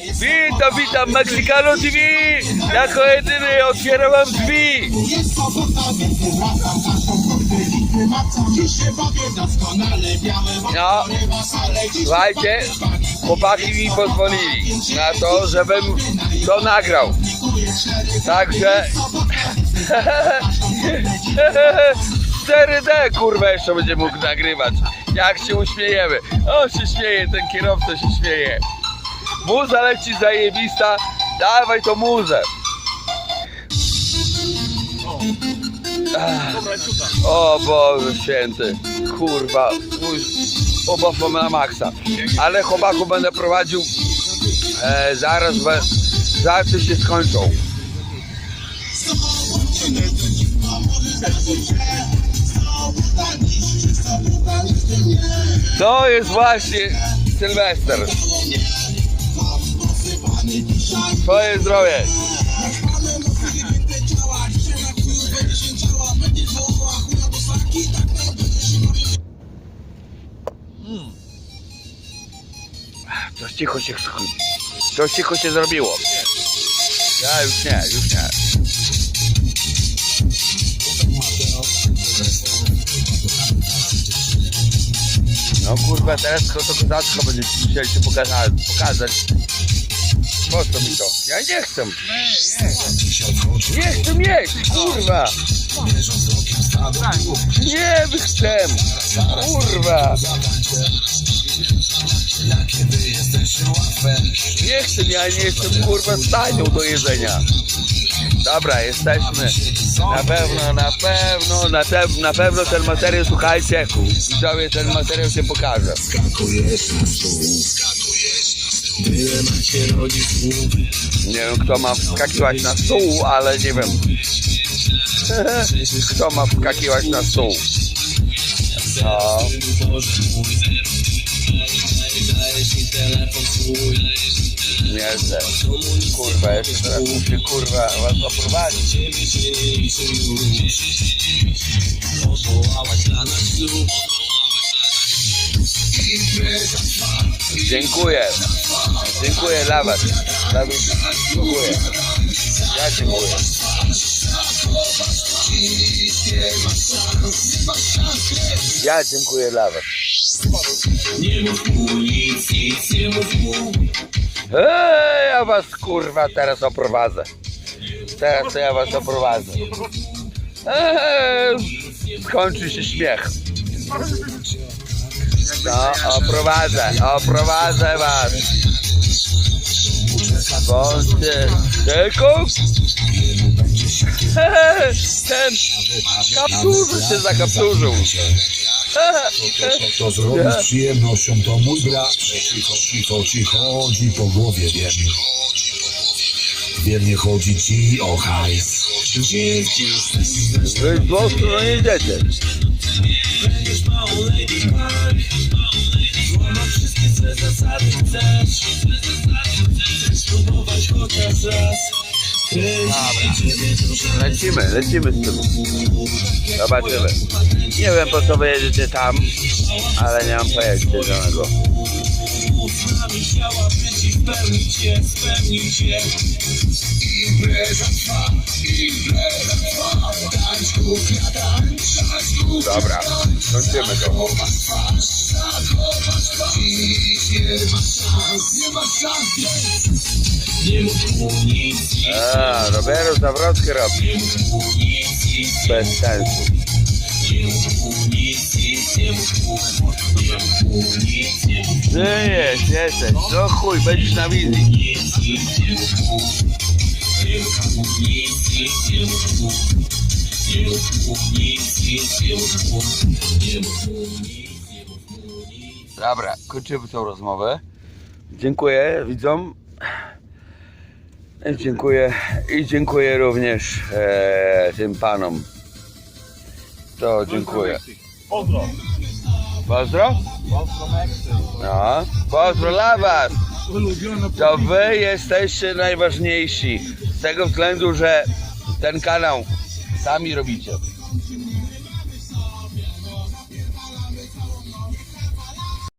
Witam, witam, Mexicano TV! Jako jedyny otwieram wam drzwi! No, słuchajcie, chłopaki mi pozwolili na to, żebym to nagrał. Także... 4D kurwa jeszcze będzie mógł nagrywać. Jak się uśmiejemy. O się śmieje, ten kierowca się śmieje. Muza leci zajebista. Dawaj to muzę. O Boże święty. Kurwa. Mój obaw na maksa. Ale chłopaku będę prowadził. E, zaraz się skończą. To jest właśnie Sylwester. Twoje zdrowie. Mm. Coś cicho się Coś cicho się zrobiło. Ja już nie, już nie. No kurwa, teraz to, to kozacko będzie musieli się pokazać, pokazać. Po co mi to? Ja nie chcę. Nie chcę mieć, kurwa. Nie chcę. Kurwa. Nie chcę, ja nie jestem kurwa stanią do jedzenia. Dobra, jesteśmy. Na pewno, na pewno, na, te, na pewno ten materiał, słuchajcie, widzowie, ten materiał się pokaże. Nie wiem, kto ma wskakiwać na stół, ale nie wiem. Kto ma wskakiwać na stół? No. Nie chcę. Kurwa, jeszcze teraz muszę kurwa was oprowadzić. Dziękuję. Dziękuję dla was. Dla was. Dziękuję. Ja dziękuję. Ja dziękuję dla was. Ej, ja was kurwa teraz oprowadzę. Teraz to ja was oprowadzę. Ej, skończy się śmiech. No, oprowadzę, oprowadzę was. Bądźcie. Tylko? Ten kapturzył się zakapturzył. To zrobić z przyjemnością to mój brat Cicho, cicho, cicho, chodzi po głowie wiem Wiem, nie chodzi ci o hajs Wy z dwóch stron Dobra. Lecimy, lecimy z tym. Zobaczymy. Nie wiem po co wy jedziecie tam, ale nie mam pojęcia żadnego. Dobra, kończymy to. A, Roberto zawrotkę robi. Bez sensu. Jest, jesteś. No chuj, będziesz na wizji. Dobra, kończymy tą rozmowę. Dziękuję widzom. Dziękuję i dziękuję również e, tym panom. To dziękuję. Pozdro. Pozdro? No, pozdro dla was. To wy jesteście najważniejsi. Z tego względu, że ten kanał sami robicie.